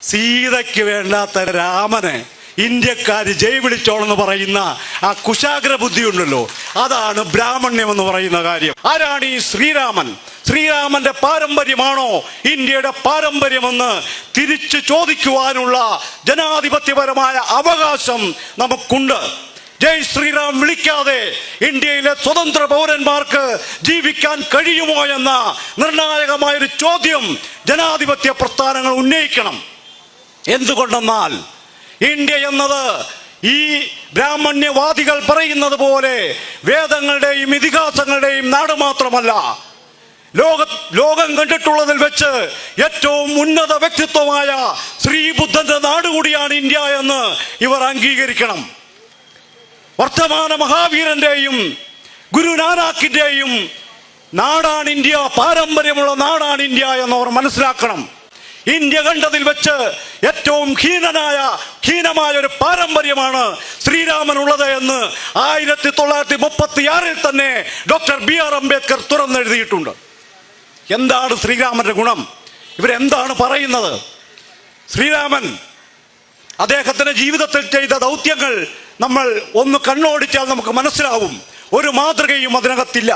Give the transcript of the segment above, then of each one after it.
സീതയ്ക്ക് വേണ്ടാത്ത രാമനെ ഇന്ത്യക്കാർ ജയ് വിളിച്ചോളെന്ന് പറയുന്ന ആ കുശാഗ്ര ബുദ്ധി ഉണ്ടല്ലോ. അതാണ് ബ്രാഹ്മണ്യം എന്ന് പറയുന്ന കാര്യം. ആരാണ് ഈ ശ്രീരാമൻ? ശ്രീരാമന്റെ പാരമ്പര്യമാണോ ഇന്ത്യയുടെ പാരമ്പര്യമെന്ന് തിരിച്ചു ചോദിക്കുവാനുള്ള ജനാധിപത്യപരമായ അവകാശം നമുക്കുണ്ട്. ജയ് ശ്രീറാം വിളിക്കാതെ ഇന്ത്യയിലെ സ്വതന്ത്ര പൗരന്മാർക്ക് ജീവിക്കാൻ കഴിയുമോ എന്ന നിർണായകമായൊരു ചോദ്യം ജനാധിപത്യ പ്രസ്ഥാനങ്ങൾ ഉന്നയിക്കണം. എന്തുകൊണ്ടെന്നാൽ ഇന്ത്യ എന്നത് ഈ ബ്രാഹ്മണ്യവാദികൾ പറയുന്നത് പോലെ വേദങ്ങളുടെയും ഇതിഹാസങ്ങളുടെയും നാട് മാത്രമല്ല. ലോക ലോകം കണ്ടിട്ടുള്ളതിൽ വെച്ച് ഏറ്റവും ഉന്നത വ്യക്തിത്വമായ ശ്രീബുദ്ധന്റെ നാട് കൂടിയാണ് ഇന്ത്യ എന്ന് ഇവർ അംഗീകരിക്കണം. വർത്തമാന മഹാവീരന്റെയും ഗുരുനാനാക്കിന്റെയും നാടാണ് ഇന്ത്യ പാരമ്പര്യമുള്ള നാടാണ് ഇന്ത്യ എന്ന് അവർ മനസ്സിലാക്കണം. ഇന്ത്യ കണ്ടതിൽ വെച്ച് ഏറ്റവും ഹീനനായ ഹീനമായ ഒരു പാരമ്പര്യമാണ് ശ്രീരാമനുള്ളത് എന്ന് ആയിരത്തി തൊള്ളായിരത്തി മുപ്പത്തി ആറിൽ തന്നെ ഡോക്ടർ ബി ആർ അംബേദ്കർ തുറന്നെഴുതിയിട്ടുണ്ട്. എന്താണ് ശ്രീരാമന്റെ ഗുണം? ഇവരെന്താണ് പറയുന്നത്? ശ്രീരാമൻ അദ്ദേഹത്തിന്റെ ജീവിതത്തിൽ ചെയ്ത ദൗത്യങ്ങൾ നമ്മൾ ഒന്ന് കണ്ണോടിച്ചാൽ നമുക്ക് മനസ്സിലാവും. ഒരു മാതൃകയും അതിനകത്തില്ല.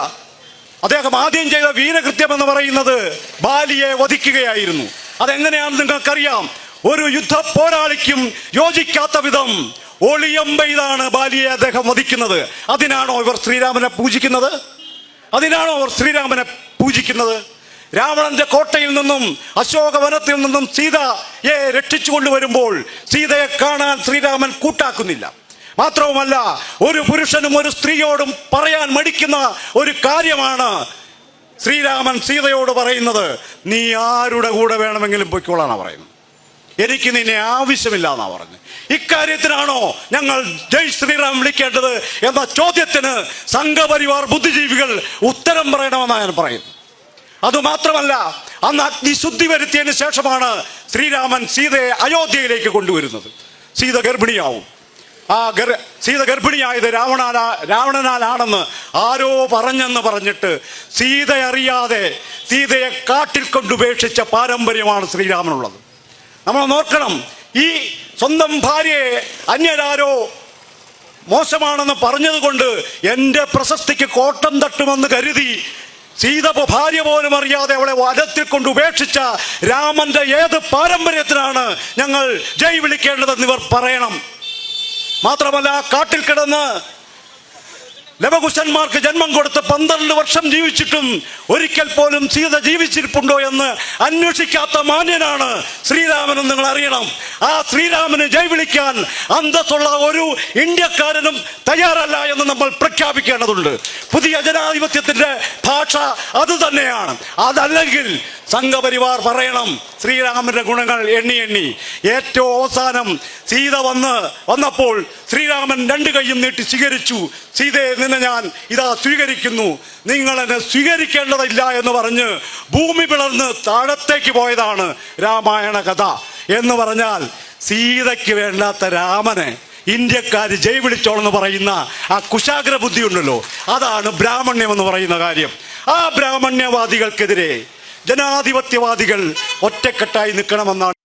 അദ്ദേഹം ആദ്യം ചെയ്ത വീരകൃത്യം എന്ന് പറയുന്നത് ബാലിയെ വധിക്കുകയായിരുന്നു. അതെങ്ങനെയാണെന്ന് നിങ്ങൾക്കറിയാം. ഒരു യുദ്ധ പോരാളിക്കും യോജിക്കാത്ത വിധം ഒളിയമ്പയിലാണ് ബാലിയെ അദ്ദേഹം വധിക്കുന്നത്. അതിനാണോ ഇവർ ശ്രീരാമനെ പൂജിക്കുന്നത്? അതിനാണോ അവർ ശ്രീരാമനെ പൂജിക്കുന്നത്? രാവണന്റെ കോട്ടയിൽ നിന്നും അശോകവനത്തിൽ നിന്നും സീതയെ രക്ഷിച്ചു കൊണ്ടുവരുമ്പോൾ സീതയെ കാണാൻ ശ്രീരാമൻ കൂട്ടാക്കുന്നില്ല. മാത്രവുമല്ല ഒരു പുരുഷനും ഒരു സ്ത്രീയോടും പറയാൻ മടിക്കുന്ന ഒരു കാര്യമാണ് ശ്രീരാമൻ സീതയോട് പറയുന്നത് നീ ആരുടെ കൂടെ വേണമെങ്കിലും പൊയ്ക്കോളാണ് പറയുന്നത്. എനിക്ക് നിന്നെ ആവശ്യമില്ല എന്നാ പറഞ്ഞു ഇക്കാര്യത്തിനാണോ ഞങ്ങൾ ജയ് ശ്രീറാം വിളിക്കേണ്ടത് എന്ന ചോദ്യത്തിന് സംഘപരിവാർ ബുദ്ധിജീവികൾ ഉത്തരം പറയണമെന്നാണ് ഞാൻ പറയുന്നത്. അതുമാത്രമല്ല അന്ന് അഗ്നിശുദ്ധി വരുത്തിയതിന് ശേഷമാണ് ശ്രീരാമൻ സീതയെ അയോധ്യയിലേക്ക് കൊണ്ടുവരുന്നത്. സീത ഗർഭിണിയാവും. ആ സീത ഗർഭിണിയായത് രാവണാലാ രാവണനാലാണെന്ന് ആരോ പറഞ്ഞെന്ന് പറഞ്ഞിട്ട് സീത അറിയാതെ സീതയെ കാട്ടിൽ കൊണ്ടുപേക്ഷിച്ച പാരമ്പര്യമാണ് ശ്രീരാമനുള്ളത്. നമ്മൾ നോക്കണം ഈ സ്വന്തം ഭാര്യയെ അന്യരാരോ മോശമാണെന്ന് പറഞ്ഞതുകൊണ്ട് എന്റെ പ്രശസ്തിക്ക് കോട്ടം തട്ടുമെന്ന് കരുതി സീത ഭാര്യ പോലും അറിയാതെ അവളെ വനത്തിൽ കൊണ്ട് ഉപേക്ഷിച്ച രാമന്റെ ഏത് പാരമ്പര്യത്തിനാണ് ഞങ്ങൾ ജയ് വിളിക്കേണ്ടതെന്ന് ഇവർ പറയണം. മാത്രമല്ല കാട്ടിൽ കിടന്ന് ലവകുശന്മാർക്ക് ജന്മം കൊടുത്ത് പന്ത്രണ്ട് വർഷം ജീവിച്ചിട്ടും ഒരിക്കൽ പോലും സീത ജീവിച്ചിരിപ്പുണ്ടോ എന്ന് അന്വേഷിക്കാത്ത മാന്യനാണ് ശ്രീരാമനെന്ന് നിങ്ങൾ അറിയണം. ആ ശ്രീരാമനെ ജൈവിളിക്കാൻ വിളിക്കാൻ അന്തസ്സുള്ള ഒരു ഇന്ത്യക്കാരനും തയ്യാറല്ല എന്ന് നമ്മൾ പ്രഖ്യാപിക്കേണ്ടതുണ്ട്. പുതിയ ജനാധിപത്യത്തിന്റെ ഭാഷ അത് തന്നെയാണ്. അതല്ലെങ്കിൽ സംഘപരിവാർ പറയണം. ശ്രീരാമന്റെ ഗുണങ്ങൾ എണ്ണി എണ്ണി. ഏറ്റവും അവസാനം സീത വന്ന് വന്നപ്പോൾ ശ്രീരാമൻ രണ്ട് കൈയും നീട്ടി സ്വീകരിച്ചു. സീതയെ നിന്നെ ഞാൻ ഇതാ സ്വീകരിക്കുന്നു. നിങ്ങൾ എന്നെ സ്വീകരിക്കേണ്ടതില്ല എന്ന് പറഞ്ഞ് ഭൂമി പിളർന്ന് താഴത്തേക്ക് പോയതാണ് രാമായണ കഥ. എന്ന് പറഞ്ഞാൽ സീതയ്ക്ക് വേണ്ടാത്ത രാമനെ ഇന്ത്യക്കാർ ജയ് വിളിച്ചോളെന്ന് പറയുന്ന ആ കുശാഗ്ര ബുദ്ധിയുണ്ടല്ലോ അതാണ് ബ്രാഹ്മണ്യം എന്ന് പറയുന്ന കാര്യം. ആ ബ്രാഹ്മണ്യവാദികൾക്കെതിരെ ജനാധിപത്യവാദികൾ ഒറ്റക്കെട്ടായി നിൽക്കണമെന്നാണ്